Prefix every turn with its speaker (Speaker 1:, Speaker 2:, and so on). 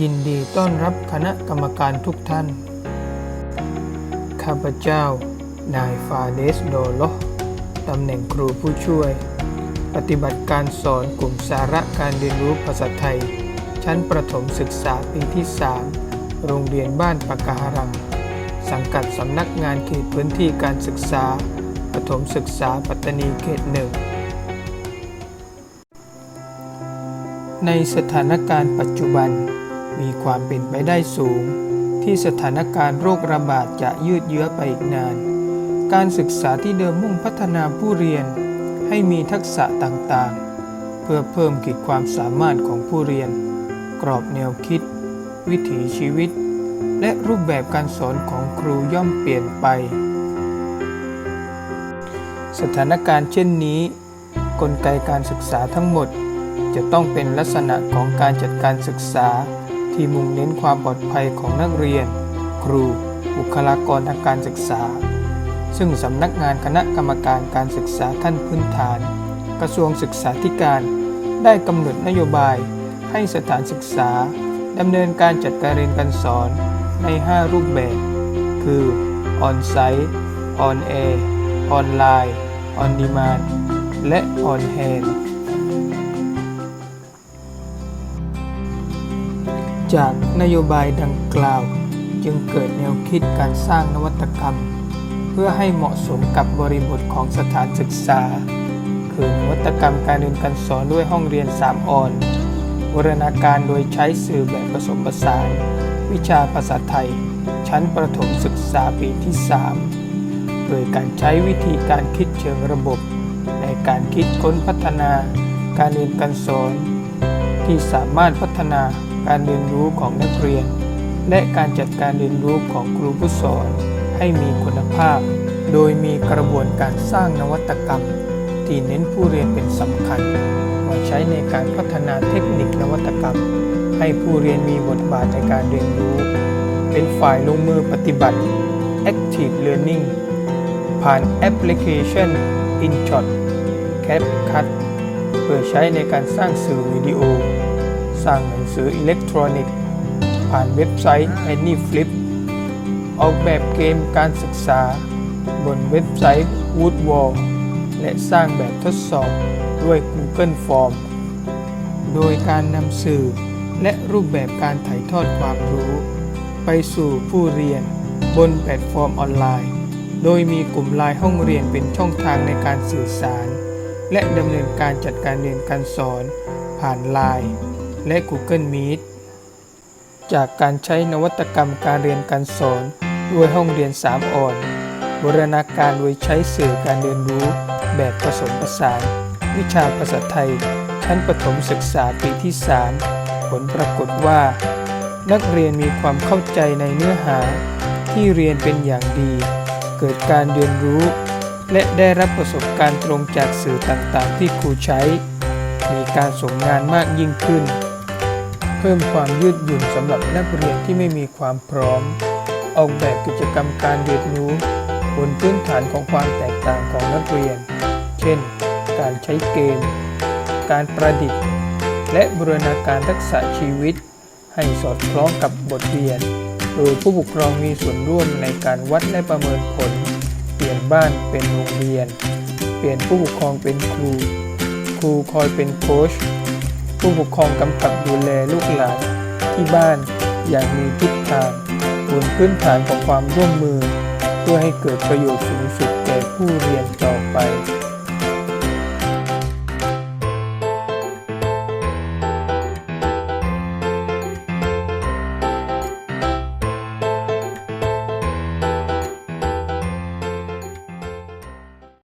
Speaker 1: ยินดีต้อนรับคณะกรรมการทุกท่าน ข้าพเจ้า นายฟาเดสโดโลตำแหน่งครูผู้ช่วย ปฏิบัติการสอนกลุ่มสาระการเรียนรู้ภาษาไทย ชั้นประถมศึกษาปีที่ 3 โรงเรียนบ้านปากกาหารัง สังกัดสำนักงานเขตพื้นที่การศึกษา ประถมศึกษาปัตตานีเขตหนึ่งในสถานการณ์ปัจจุบัน มีความเป็นไปได้สูง ที่สถานการณ์โรคระบาดจะยืดเยื้อไปอีกนาน การศึกษาที่เดิมมุ่งพัฒนาผู้เรียน ให้มีทักษะต่างๆ เพื่อเพิ่มขีดความสามารถของผู้เรียน กรอบแนวคิด วิถีชีวิต และรูปแบบการสอนของครูย่อมเปลี่ยนไป สถานการณ์เช่นนี้ กลไกการศึกษาทั้งหมดจะต้องเป็นลักษณะของการจัดการศึกษา ที่มุ่งเน้นความปลอดภัยของนักเรียน ครู บุคลากรทางการศึกษา ซึ่งสำนักงานคณะกรรมการการศึกษาขั้นพื้นฐาน กระทรวงศึกษาธิการ ได้กำหนดนโยบายให้สถานศึกษาดำเนินการจัดการเรียนการสอนใน 5 รูปแบบ คือ On-site On-air ออนไลน์ On demand และ On hand จากนโยบายดังกล่าว จึงเกิดแนวคิดการสร้างนวัตกรรม เพื่อให้เหมาะสมกับบริบทของสถานศึกษา คือนวัตกรรมการเรียนการสอนด้วยห้องเรียน 3 ออนบูรณาการโดยใช้สื่อแบบผสมผสาน วิชาภาษาไทย ชั้นประถมศึกษาปีที่ 3 โดยการใช้วิธีการคิดเชิงระบบ ในการคิดค้นพัฒนา การเรียนการสอน ที่สามารถพัฒนา การเรียนรู้ของนักเรียน และการจัดการเรียนรู้ของครูผู้สอน ให้มีคุณภาพ โดยมีกระบวนการสร้างนวัตกรรม ที่เน้นผู้เรียนเป็นสำคัญมาใช้ในการพัฒนาเทคนิคนวัตกรรม ให้ผู้เรียนมีบทบาทในการเรียนรู้ เป็นฝ่ายลงมือปฏิบัติ Active Learning ผ่านแอปพลิเคชัน InShot CapCut เพื่อใช้ในการสร้างสื่อวิดีโอ สร้างหนังสืออิเล็กทรอนิกส์ ผ่านเว็บไซต์ AnyFlip ออกแบบเกมการศึกษา บนเว็บไซต์ Woodwall และสร้างแบบทดสอบด้วย Google Form โดยการนำสื่อและรูปแบบการถ่ายทอดความรู้ ไปสู่ผู้เรียนบนแพลตฟอร์มออนไลน์ โดยมีกลุ่มไลน์ห้องเรียนเป็นช่องทางในการสื่อสาร และดำเนินการจัดการเรียนการสอนผ่านไลน์ และ Google Meet จากการใช้นวัตกรรมการเรียนการสอนด้วยห้องเรียน 3ออนบูรณาการโดยใช้สื่อการเรียนรู้แบบผสมผสาน วิชาภาษาไทย ชั้นประถมศึกษาปีที่ 3 ผลปรากฏว่า นักเรียนมีความเข้าใจในเนื้อหาที่เรียนเป็นอย่างดี เกิดการเรียนรู้ และได้รับประสบการณ์ตรงจากสื่อต่างๆ ที่ครูใช้ มีการส่งงานมากยิ่งขึ้น พิ่มความยืดหยุ่นสำหรับนักเรียนที่ไม่มีความพร้อม ออกแบบกิจกรรมการเรียนรู้บนพื้นฐานของความแตกต่างของนักเรียน เช่น การใช้เกม การประดิษฐ์ และบูรณาการทักษะชีวิต ให้สอดคล้องกับบทเรียน โดยผู้ปกครองมีส่วนร่วมในการวัดและประเมินผล เปลี่ยนบ้านเป็นโรงเรียน เปลี่ยนผู้ปกครองเป็นครู ครูคอยเป็นโค้ช ผู้ปกครองกำกับดูแลลูกหลานที่บ้านอย่างมีทิศทางบนพื้นฐานของความร่วมมือ เพื่อให้เกิดประโยชน์สูงสุดแก่ผู้เรียนต่อไป